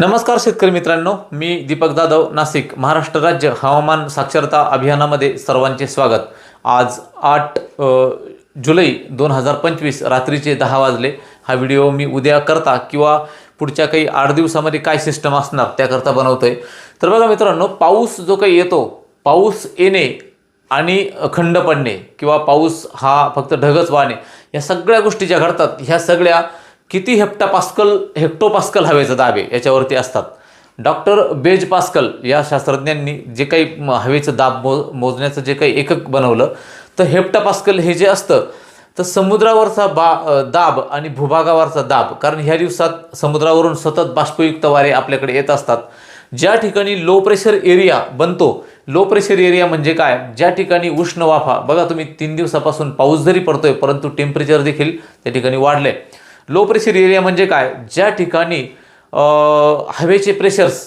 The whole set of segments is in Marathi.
नमस्कार शेतकरी मित्रांनो मी दीपक जाधव नाशिक महाराष्ट्र राज्य हवामान साक्षरता अभियानामध्ये सर्वांचे स्वागत. आज आठ जुलै दोन हजार पंचवीस रात्रीचे दहा वाजले. हा व्हिडिओ मी उद्या करता किंवा पुढच्या काही आठ दिवसामध्ये काय सिस्टम असणार त्याकरता बनवतो आहे तर बघा मित्रांनो पाऊस जो काही येतो पाऊस येणे आणि खंड पडणे किंवा पाऊस हा फक्त ढगच वाहणे या सगळ्या गोष्टी ज्या घडतात ह्या सगळ्या किती हेप्टा पास्कल हेक्टो पास्कल हवेचा दाब आहे याच्यावरती असतात. डॉक्टर बेज पास्कल या शास्त्रज्ञांनी जे काही हवेचं दाब मो मोजण्याचं जे काही एकक बनवलं तर हेप्टा पास्कल हे जे असतं तर समुद्रावरचा बा दाब आणि भूभागावरचा दाब कारण ह्या दिवसात समुद्रावरून सतत बाष्पयुक्त वारे आपल्याकडे येत असतात. ज्या ठिकाणी लो प्रेशर एरिया बनतो लो प्रेशर एरिया म्हणजे काय? ज्या ठिकाणी उष्ण वाफा बघा तुम्ही तीन दिवसापासून पाऊस जरी पडतोय परंतु टेम्परेचर देखील त्या ठिकाणी वाढलं आहे लो प्रेशर एरिया म्हणजे काय? ज्या ठिकाणी हवेचे प्रेशर्स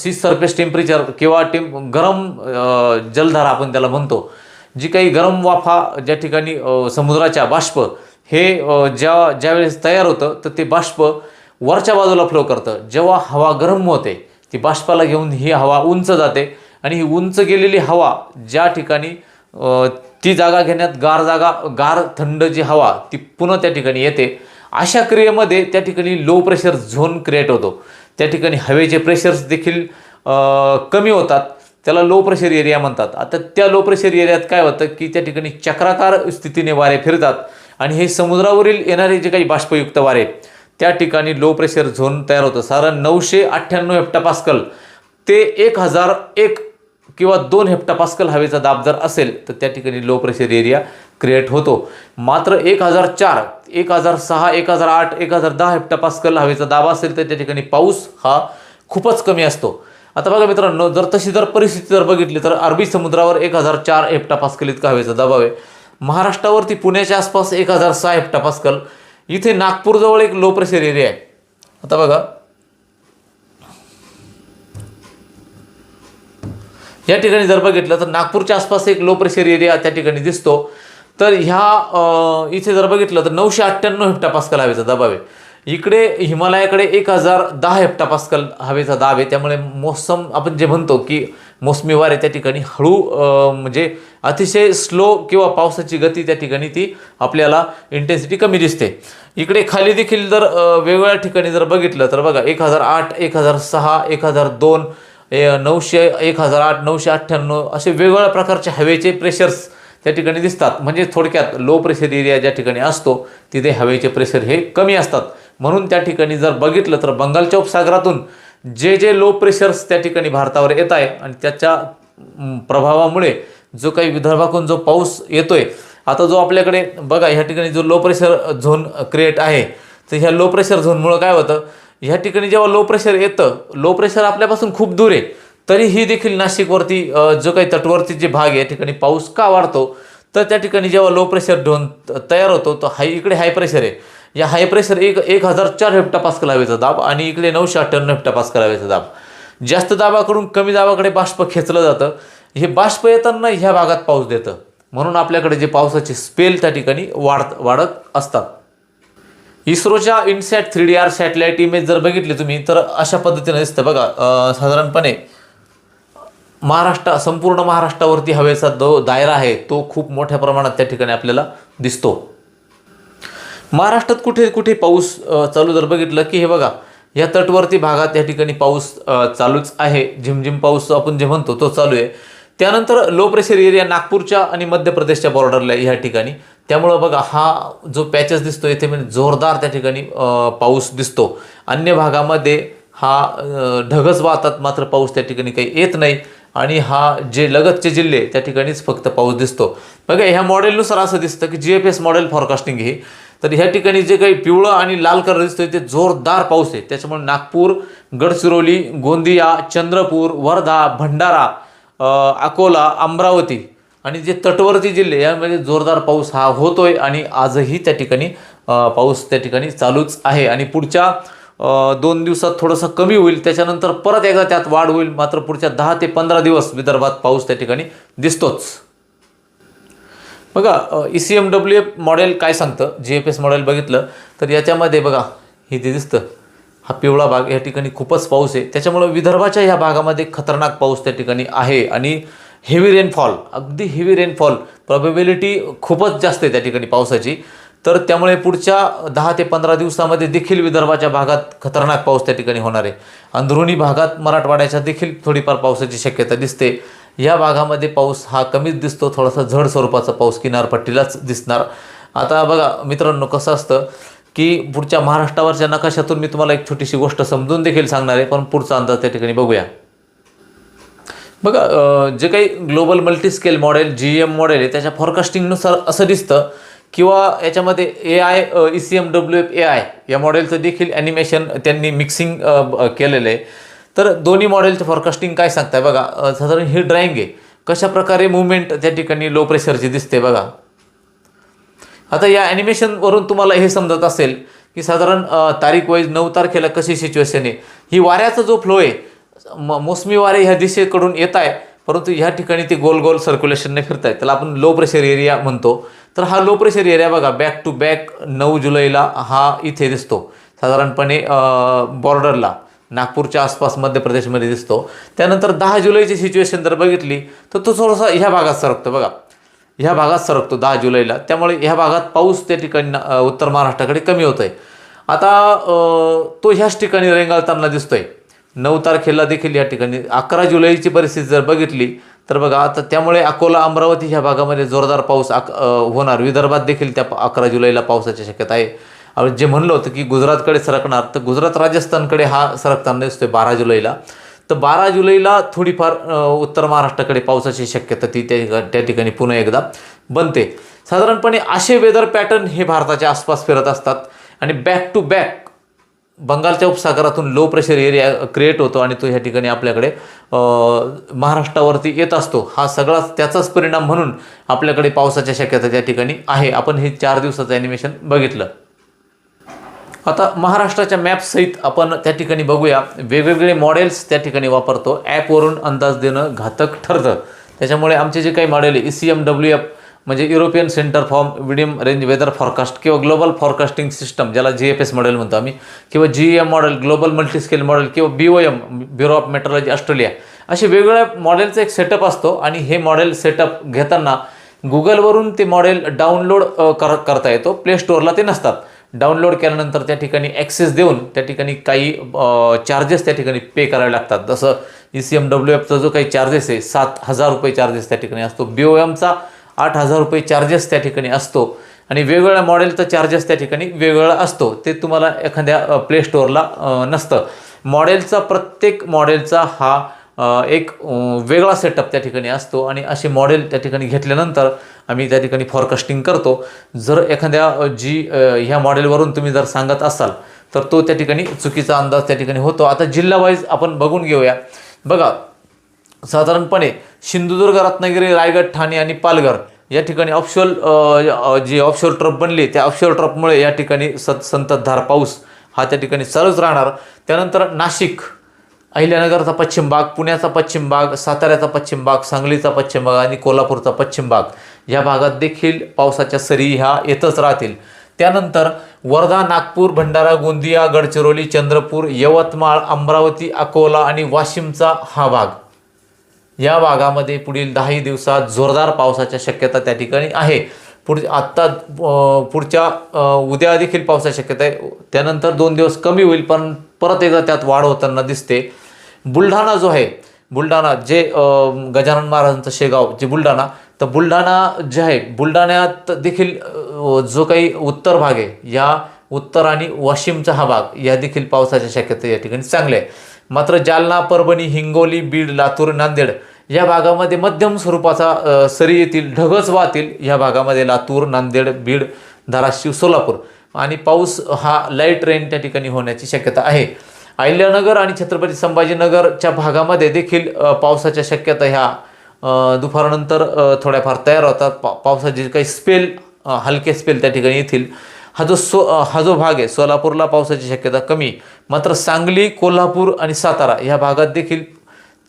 सी सरफेस टेम्परेचर किंवा टेम गरम जलधारा आपण त्याला म्हणतो जी काही गरम वाफा ज्या ठिकाणी समुद्राच्या बाष्प हे ज्या ज्यावेळेस तयार होतं तर ते बाष्प वरच्या बाजूला फ्लो करतं. जेव्हा हवा गरम होते ती बाष्पाला घेऊन ही हवा उंच जाते आणि ही उंच गेलेली हवा ज्या ठिकाणी ती जागा घेण्यात गार जागा गार थंड जी हवा ती पुन्हा त्या ठिकाणी येते. अशा क्रियेमध्ये त्या ठिकाणी लो प्रेशर झोन क्रिएट होतो. त्या ठिकाणी हवेचे प्रेशर्स देखील कमी होतात. त्याला लो प्रेशर एरिया म्हणतात. आता त्या लो प्रेशर एरियात काय होतं की त्या ठिकाणी चक्राकार स्थितीने वारे फिरतात आणि हे समुद्रावरील येणारे जे काही बाष्पयुक्त वारे त्या ठिकाणी लो प्रेशर झोन तयार होतं. साधारण नऊशे अठ्ठ्याण्णव हेप्टापास्कल. ते एक हजार एक किंवा दोन हेप्टापास्कल हवेचा दाब जर असेल तर त्या ठिकाणी लो प्रेशर एरिया क्रिएट होतो. मात्र एक हजार चार एक हजार सहा एक हजार आठ एक हजार दहा हेप्टापास्कल हवेचा दाबा असेल तर त्या ठिकाणी पाऊस हा खूपच कमी असतो. आता बघा मित्रांनो जर तशी जर परिस्थिती जर बघितली तर अरबी समुद्रावर एक हजार चार हेप्टापास्कल इतका हवेचा दबाव आहे? महाराष्ट्रावरती पुण्याच्या आसपास एक हजार सहा हेप्टापास्कल इथे नागपूरजवळ एक लो प्रेशर एरिया आहे. आता बघा. या ठिकाणी जर बघितलं तर नागपूरच्या आसपास एक लो प्रेशर एरिया त्या ठिकाणी दिसतो. तर ह्या इथे जर बघितलं तर नऊशे अठ्ठ्याण्णव हेप्टापास्कल हवेचा दबाव आहे. इकडे हिमालयाकडे एक हजार दहा हेप्टापास्कल हवेचा दाब आहे. त्यामुळे मोसम आपण जे म्हणतो की मोसमी वारे त्या ठिकाणी हळू म्हणजे अतिशय स्लो किंवा पावसाची गती त्या ठिकाणी ती आपल्याला इंटेन्सिटी कमी दिसते. इकडे खाली देखील जर वेगवेगळ्या ठिकाणी जर बघितलं तर बघा एक हजार आठ एक हजार सहा एक हजार दोन नऊशे एक हजार आठ नऊशे अठ्ठ्याण्णव असे वेगवेगळ्या प्रकारचे हवेचे प्रेशर्स त्या ठिकाणी दिसतात. म्हणजे थोडक्यात लो प्रेशर एरिया ज्या ठिकाणी असतो तिथे हवेचे प्रेशर हे कमी असतात. म्हणून त्या ठिकाणी जर बघितलं तर बंगालच्या उपसागरातून जे जे लो प्रेशर्स त्या ठिकाणी भारतावर येत आहे आणि त्याच्या प्रभावामुळे जो काही विदर्भाकडून जो पाऊस येतोय आता जो आपल्याकडे बघा ह्या ठिकाणी जो लो प्रेशर झोन क्रिएट आहे तर ह्या लो प्रेशर झोनमुळं काय होतं? ह्या ठिकाणी जेव्हा लो प्रेशर येतं लो प्रेशर आपल्यापासून खूप दूर आहे. तरीही देखील नाशिकवरती जो काही तटवर्ती जे भाग आहे या ठिकाणी पाऊस का वाढतो? तर त्या ठिकाणी जेव्हा लो प्रेशर ढोन तयार होतो तर हाय इकडे हाय प्रेशर आहे. या हाय प्रेशर एक एक हजार चार हेप्टापास्कल हवेचा दाब आणि इकडे नऊशे अठ्ठ्याण्णव हेप्टापास्कल हवेचा दाब. जास्त दाबाकडून कमी दाबाकडे बाष्प खेचलं जातं. हे बाष्प येताना ह्या भागात पाऊस देतं. म्हणून आपल्याकडे जे पावसाचे स्पेल त्या ठिकाणी वाढत वाढत असतात. इस्रोच्या INSAT three D R satellite image जर बघितली तुम्ही तर अशा पद्धतीने दिसतं बघा. साधारणपणे महाराष्ट्र संपूर्ण महाराष्ट्रावरती हवेचा दो दायरा आहे तो खूप मोठ्या प्रमाणात त्या ठिकाणी आपल्याला दिसतो. महाराष्ट्रात कुठे कुठे पाऊस चालू जर बघितलं की हे बघा या तटवर्ती भागात या ठिकाणी पाऊस चालूच आहे. झिमझिम पाऊस आपण जे म्हणतो तो चालू आहे. त्यानंतर लो प्रेशर एरिया नागपूरच्या आणि मध्य प्रदेशच्या बॉर्डरला ह्या ठिकाणी. त्यामुळं बघा हा जो पॅचेस दिसतो येथे म्हणजे जोरदार त्या ठिकाणी पाऊस दिसतो. अन्य भागामध्ये हा ढगच वाहतात मात्र पाऊस त्या ठिकाणी काही येत नाही. आणि हा जे लगतचे जिल्हे त्या ठिकाणीच फक्त पाऊस दिसतो. बघा ह्या मॉडेलनुसार असं दिसतं की G F S model forecasting हे तर ह्या ठिकाणी जे काही पिवळं आणि लाल कलर दिसतोय ते जोरदार पाऊस आहे. त्याच्यामुळे नागपूर गडचिरोली गोंदिया चंद्रपूर वर्धा भंडारा अकोला अमरावती आणि जे तटवर्ती जिल्हे यामध्ये जोरदार पाऊस हा होतोय आणि आजही त्या ठिकाणी पाऊस त्या ठिकाणी चालूच आहे. आणि पुढच्या दोन दिवसात थोडंसं कमी होईल. त्याच्यानंतर परत एकदा त्यात वाढ होईल. मात्र पुढच्या दहा ते पंधरा दिवस विदर्भात पाऊस त्या ठिकाणी दिसतोच. बघा E C M W F model काय सांगतं? जी एफ एस मॉडेल बघितलं तर याच्यामध्ये बघा हे ते दिसतं हा पिवळा भाग या ठिकाणी खूपच पाऊस आहे. त्याच्यामुळं विदर्भाच्या ह्या भागामध्ये खतरनाक पाऊस त्या ठिकाणी आहे आणि हेवी रेनफॉल अगदी हेवी रेनफॉल प्रॉबेबिलिटी खूपच जास्त आहे त्या ठिकाणी पावसाची. तर त्यामुळे पुढच्या दहा ते पंधरा दिवसामध्ये देखील विदर्भाच्या भागात खतरनाक पाऊस त्या ठिकाणी होणार आहे. अंदरुणी भागात मराठवाड्याच्या देखील थोडीफार पावसाची शक्यता दिसते. या भागामध्ये पाऊस हा कमीच दिसतो थोडासा झड स्वरूपाचा पाऊस किनारपट्टीलाच दिसणार. आता बघा मित्रांनो कसं असतं की पुढच्या महाराष्ट्रावरच्या नकाशातून मी तुम्हाला एक छोटीशी गोष्ट समजून देखील सांगणार आहे पण पुढचा अंदाज त्या ठिकाणी बघूया. बघा जे काही global multiscale model G M model आहे त्याच्या फॉरकास्टिंगनुसार असं दिसतं किंवा याच्यामध्ये A I E C M W F A I या मॉडेलचं देखील ॲनिमेशन त्यांनी मिक्सिंग केलेलं आहे तर दोन्ही मॉडेलचं फॉरकास्टिंग काय सांगताय? बघा साधारण ही ड्रॉइंग आहे. कशा प्रकारे मुवमेंट त्या ठिकाणी लो प्रेशरची दिसते बघा. आता या ॲनिमेशनवरून तुम्हाला हे समजत असेल की साधारण तारीख वाईज नऊ तारखेला कशी सिच्युएशन आहे. ही वाऱ्याचा जो फ्लो आहे म मोसमी वारे ह्या दिशेकडून येत आहे परंतु ह्या ठिकाणी ते गोल गोल सर्क्युलेशनने फिरत आहे त्याला आपण लो प्रेशर एरिया म्हणतो. तर हा लो प्रेशर एरिया बघा बॅक टू बॅक नऊ जुलैला हा इथे दिसतो. साधारणपणे बॉर्डरला नागपूरच्या आसपास मध्य प्रदेशमध्ये दिसतो. त्यानंतर दहा जुलैची सिच्युएशन जर बघितली तर तो थोडासा ह्या भागात सरकतो बघा. ह्या भागात सरकतो दहा जुलैला. त्यामुळे ह्या भागात पाऊस त्या ठिकाणी उत्तर महाराष्ट्राकडे कमी होत आहे आता तो ह्याच ठिकाणी रेंगाळताना दिसतोय. नऊ तारखेला देखील या ठिकाणी अकरा जुलैची परिस्थिती जर बघितली तर बघा आता त्यामुळे अकोला अमरावती ह्या भागामध्ये जोरदार पाऊस अक होणार. विदर्भात देखील त्या अकरा जुलैला पावसाची शक्यता आहे. आणि जे म्हणलं होतं की गुजरातकडे सरकणार तर गुजरात राजस्थानकडे हा सरकताना दिसतोय बारा जुलैला. तर बारा जुलैला थोडीफार उत्तर महाराष्ट्राकडे पावसाची शक्यता ती त्या त्या ठिकाणी पुन्हा एकदा बनते. साधारणपणे असे वेदर पॅटर्न हे भारताच्या आसपास फिरत असतात. आणि बॅक टू बॅक बंगालच्या उपसागरातून लो प्रेशर एरिया क्रिएट होतो आणि तो ह्या ठिकाणी आपल्याकडे महाराष्ट्रावरती येत असतो. हा सगळाच त्याचाच परिणाम म्हणून आपल्याकडे पावसाच्या शक्यता त्या ठिकाणी आहे. आपण हे चार दिवसाचं ॲनिमेशन बघितलं. आता महाराष्ट्राच्या मॅपसहित आपण त्या ठिकाणी बघूया. वेगवेगळे मॉडेल्स त्या ठिकाणी वापरतो. ॲपवरून अंदाज देणं घातक ठरतं. त्याच्यामुळे आमचे जे काही मॉडेल आहे E C M W F म्हणजे European centre for medium range weather forecast किंवा ग्लोबल फॉरकास्टिंग सिस्टम ज्याला जी एफ एस मॉडेल म्हणतो आम्ही किंवा G M model global multiscale model किंवा B O M bureau of meteorology Australia असे वेगवेगळ्या मॉडेलचा एक सेटअप असतो आणि हे मॉडेल सेटअप घेताना गुगलवरून ते मॉडेल डाउनलोड कर करता येतो. प्ले स्टोअरला ते नसतात. डाउनलोड केल्यानंतर त्या ठिकाणी ॲक्सेस देऊन त्या ठिकाणी काही चार्जेस त्या ठिकाणी पे करावे लागतात. जसं ई सी एम डब्ल्यू एफचा जो काही चार्जेस आहे सात हजार रुपये चार्जेस त्या ठिकाणी असतो. बी ओ एमचा आठ हजार रुपये चार्जेस त्या ठिकाणी असतो. आणि वेगवेगळ्या मॉडेलचा चार्जेस त्या ठिकाणी वेगवेगळा असतो. ते तुम्हाला एखाद्या प्ले स्टोअरला नसतं. मॉडेलचा प्रत्येक मॉडेलचा हा एक वेगळा सेटअप त्या ठिकाणी असतो. आणि असे मॉडेल त्या ठिकाणी घेतल्यानंतर आम्ही त्या ठिकाणी फॉरकास्टिंग करतो. जर एखाद्या जी ह्या मॉडेलवरून तुम्ही जर सांगत असाल तर तो त्या ठिकाणी चुकीचा अंदाज त्या ठिकाणी होतो. आता जिल्हा वाईज आपण बघून घेऊया. बघा साधारणपणे सिंधुदुर्ग रत्नागिरी रायगड ठाणे आणि पालघर या ठिकाणी ऑफशोअर जी ऑफशोअर ट्रप बनली त्या ऑफशोअर ट्रपमुळे या ठिकाणी सत संततधार पाऊस हा त्या ठिकाणी चालूच राहणार. त्यानंतर नाशिक अहिल्यानगरचा पश्चिम भाग पुण्याचा पश्चिम भाग साताऱ्याचा पश्चिम भाग सांगलीचा पश्चिम भाग आणि कोल्हापूरचा पश्चिम भाग या भागात देखील पावसाच्या सरी ह्या येतच राहतील. त्यानंतर वर्धा नागपूर भंडारा गोंदिया गडचिरोली चंद्रपूर यवतमाळ अमरावती अकोला आणि वाशिमचा हा भाग. या भागामध्ये पुढील दहाही दिवसात जोरदार पावसाच्या शक्यता त्या ठिकाणी आहे. पुढ आत्ता पुढच्या उद्या देखील पावसाची शक्यता आहे. त्यानंतर दोन दिवस कमी होईल पण परत एकदा त्यात वाढ होताना दिसते. बुलढाणा जो आहे बुलढाणा जे गजानन महाराजांचं शेगाव जे बुलढाणा तर बुलढाणा जे आहे बुलढाण्यात देखील जो काही उत्तर भाग आहे या उत्तर आणि वाशिमचा हा भाग या देखील पावसाच्या शक्यता या ठिकाणी चांगल्या आहे मात्र जालना परभणी हिंगोली बीड लातूर नांदेड या भागामध्ये मध्यम स्वरूपाचा सरी येतील ढगच वाहतील. या भागामध्ये लातूर नांदेड बीड धाराशिव सोलापूर. आणि पाऊस हा लाइट रेन त्या ठिकाणी होण्याची शक्यता आहे. अहिल्यानगर आणि छत्रपती संभाजीनगरच्या भागामध्ये देखील पावसाच्या शक्यता ह्या दुपारनंतर थोड्याफार तयार होतात. पा पावसाचे जे काही स्पेल हलके स्पेल त्या ठिकाणी येथील हा जो सो हा जो भाग आहे सोलापूरला पावसाची शक्यता कमी. मात्र सांगली कोल्हापूर आणि सातारा ह्या भागात देखील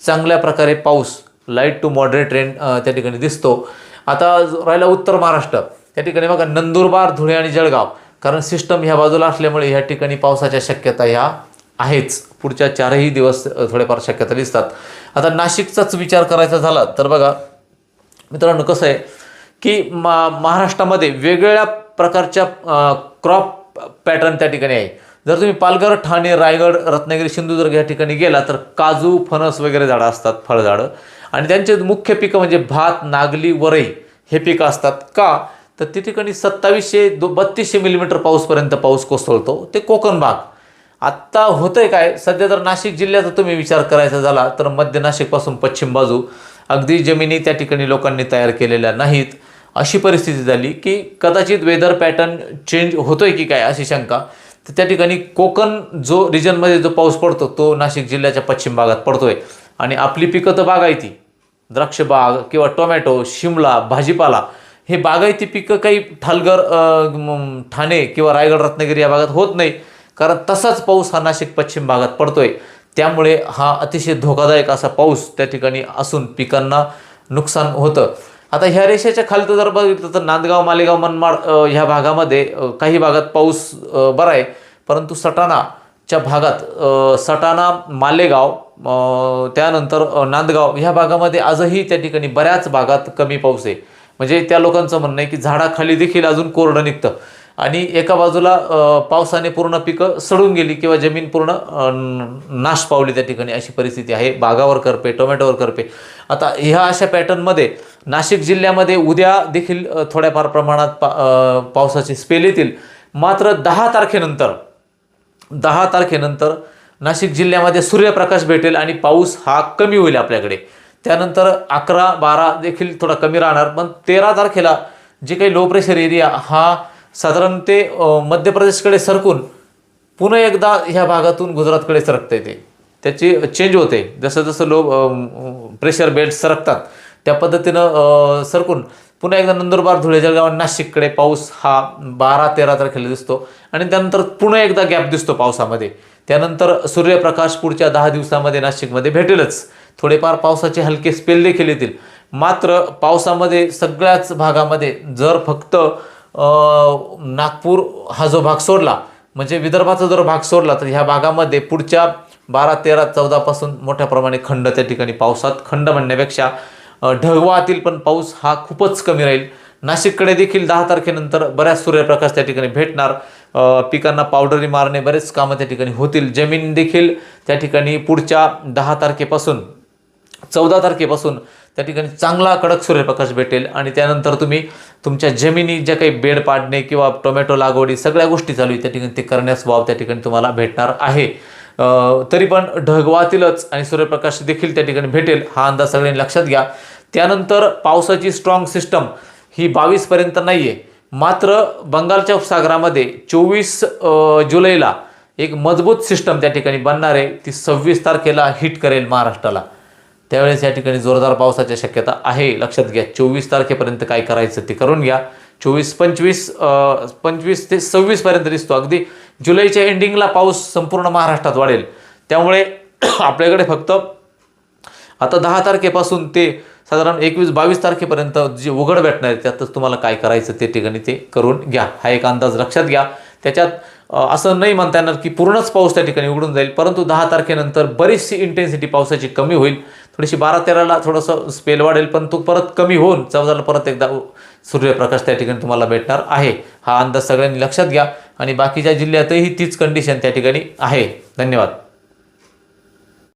चांगल्या प्रकारे पाऊस लाइट टू मॉडरेट रेन त्या ठिकाणी दिसतो. आता जो राहिला उत्तर महाराष्ट्र. त्या ठिकाणी बघा नंदुरबार धुळे आणि जळगाव. कारण सिस्टम ह्या बाजूला असल्यामुळे ह्या ठिकाणी पावसाच्या शक्यता ह्या आहेच. पुढच्या चारही दिवस थोड्याफार शक्यता दिसतात. आता नाशिकचाच विचार करायचा झाला तर बघा मित्रांनो कसं आहे की मा महाराष्ट्रामध्ये वेगवेगळ्या प्रकारच्या क्रॉप पॅटर्न त्या ठिकाणी आहे. जर तुम्ही पालघर ठाणे रायगड रत्नागिरी सिंधुदुर्ग या ठिकाणी गेला तर काजू फणस वगैरे झाडं असतात फळझाडं. आणि त्यांचे मुख्य पिकं म्हणजे भात नागली वरई हे पिकं असतात. का? तर ती ठिकाणी सत्तावीसशे दो बत्तीसशे मिलीमीटर पाऊसपर्यंत पाऊस कोसळतो. ते कोकण भाग. आत्ता होतंय काय? सध्या तर नाशिक जिल्ह्याचा तुम्ही विचार करायचा झाला तर मध्य नाशिकपासून पश्चिम बाजू अगदी जमिनी त्या ठिकाणी लोकांनी तयार केलेल्या नाहीत. अशी परिस्थिती झाली की कदाचित वेदर पॅटर्न चेंज होतोय की काय अशी शंका. तर त्या ठिकाणी कोकण जो रिजनमध्ये जो पाऊस पडतो तो नाशिक जिल्ह्याच्या पश्चिम भागात पडतोय. आणि आपली पिकं तर बागायती. द्राक्ष बाग किंवा टोमॅटो शिमला भाजीपाला हे बागायती पिकं काही ठालगर ठाणे किंवा रायगड रत्नागिरी या भागात होत नाही. कारण तसाच पाऊस हा नाशिक पश्चिम भागात पडतोय. त्यामुळे हा अतिशय धोकादायक असा पाऊस त्या ठिकाणी असून पिकांना नुकसान होतं. आता ह्या रेषेच्या खालचं जर बघितलं तर नांदगाव मालेगाव मनमाड ह्या भागामध्ये काही भागात पाऊस बरा आहे. परंतु सटाणाच्या भागात सटाणा मालेगाव त्यानंतर नांदगाव ह्या भागामध्ये आजही त्या ठिकाणी बऱ्याच भागात कमी पाऊस आहे. म्हणजे त्या लोकांचं म्हणणं आहे की झाडाखाली देखील अजून कोरडं निघतं. आणि एका बाजूला पावसाने पूर्ण पिकं सडून गेली किंवा जमीन पूर्ण नाश पावली त्या ठिकाणी अशी परिस्थिती आहे. बागावर करपे टोमॅटोवर करपे. आता ह्या अशा पॅटर्नमध्ये नाशिक जिल्ह्यामध्ये उद्या देखील थोड्याफार प्रमाणात पा पावसाचे स्पेल येतील. मात्र दहा तारखेनंतर दहा तारखेनंतर नाशिक जिल्ह्यामध्ये सूर्यप्रकाश भेटेल आणि पाऊस हा कमी होईल आपल्याकडे. त्यानंतर अकरा बारा देखील थोडा कमी राहणार पण तेरा तारखेला जे काही लो प्रेशर एरिया हा साधारण ते मध्य प्रदेशकडे सरकून पुन्हा एकदा ह्या भागातून गुजरातकडे सरकता येते त्याची चेंज होते. जसं जसं लो प्रेशर बेल्ट सरकतात त्या पद्धतीनं सरकून पुन्हा एकदा नंदुरबार धुळे जळगाव नाशिककडे पाऊस हा बारा तेरा तारखेला दिसतो. आणि त्यानंतर पुन्हा एकदा गॅप दिसतो पावसामध्ये. त्यानंतर सूर्यप्रकाश पुढच्या दहा दिवसामध्ये नाशिकमध्ये भेटेलच. थोडेफार पावसाचे हलके स्पेल देखील येतील. मात्र पावसामध्ये सगळ्याच भागामध्ये जर फक्त नागपूर हा जो भाग सोडला म्हणजे विदर्भाचा जर भाग सोडला तर ह्या भागामध्ये पुढच्या बारा तेरा चौदापासून मोठ्या प्रमाणे खंड त्या ठिकाणी पावसात खंड म्हणण्यापेक्षा ढगवातील पण पाऊस हा खूपच कमी राहील. नाशिककडे देखील दहा तारखेनंतर बऱ्याच सूर्यप्रकाश त्या ठिकाणी भेटणार. पिकांना पावडरी मारणे बरेच कामं त्या ठिकाणी होतील. जमीन देखील त्या ठिकाणी पुढच्या दहा तारखेपासून चौदा तारखेपासून त्या ठिकाणी चांगला कडक सूर्यप्रकाश भेटेल आणि त्यानंतर तुम्ही तुमच्या जमिनी ज्या काही बेड पाडणे किंवा टोमॅटो लागवडी सगळ्या गोष्टी चालू आहे त्या ठिकाणी ते करण्यास वाव त्या ठिकाणी तुम्हाला भेटणार आहे. तरी पण ढगवातीलच आणि सूर्यप्रकाश देखील त्या ठिकाणी भेटेल हा अंदाज सगळ्यांनी लक्षात घ्या. त्यानंतर पावसाची स्ट्रॉंग सिस्टम ही बावीसपर्यंत नाही आहे मात्र बंगालच्या उपसागरामध्ये चोवीस जुलैला एक मजबूत सिस्टम त्या ठिकाणी बनणार आहे. ती सव्वीस तारखेला हिट करेल महाराष्ट्राला. त्यावेळेस या ठिकाणी जोरदार पावसाच्या शक्यता आहे. लक्षात घ्या चोवीस तारखेपर्यंत काय करायचं ते करून घ्या. चोवीस पंचवीस पंचवीस ते सव्वीसपर्यंत दिसतो. अगदी जुलैच्या एंडिंगला पाऊस संपूर्ण महाराष्ट्रात वाढेल. त्यामुळे आपल्याकडे फक्त आता दहा तारखेपासून ते साधारण एकवीस बावीस तारखेपर्यंत जे उघड भेटणार आहे त्यातच तुम्हाला काय करायचं ते ठिकाणी ते करून घ्या. हा एक अंदाज लक्षात घ्या. त्याच्यात असं नाही म्हणता येणार की पूर्णच पाऊस त्या ठिकाणी उघडून जाईल परंतु दहा तारखेनंतर बरीचशी इंटेन्सिटी पावसाची कमी होईल. थोडीशी बारा तेराला थोडंसं स्पेल वाढेल पण तो परत कमी होऊन चौदाला परत एकदा सूर्यप्रकाश त्या ठिकाणी तुम्हाला भेटणार आहे. हा अंदाज सगळ्यांनी लक्षात घ्या. आणि बाकीच्या जिल्ह्यातही तीच कंडिशन त्या ठिकाणी आहे. धन्यवाद.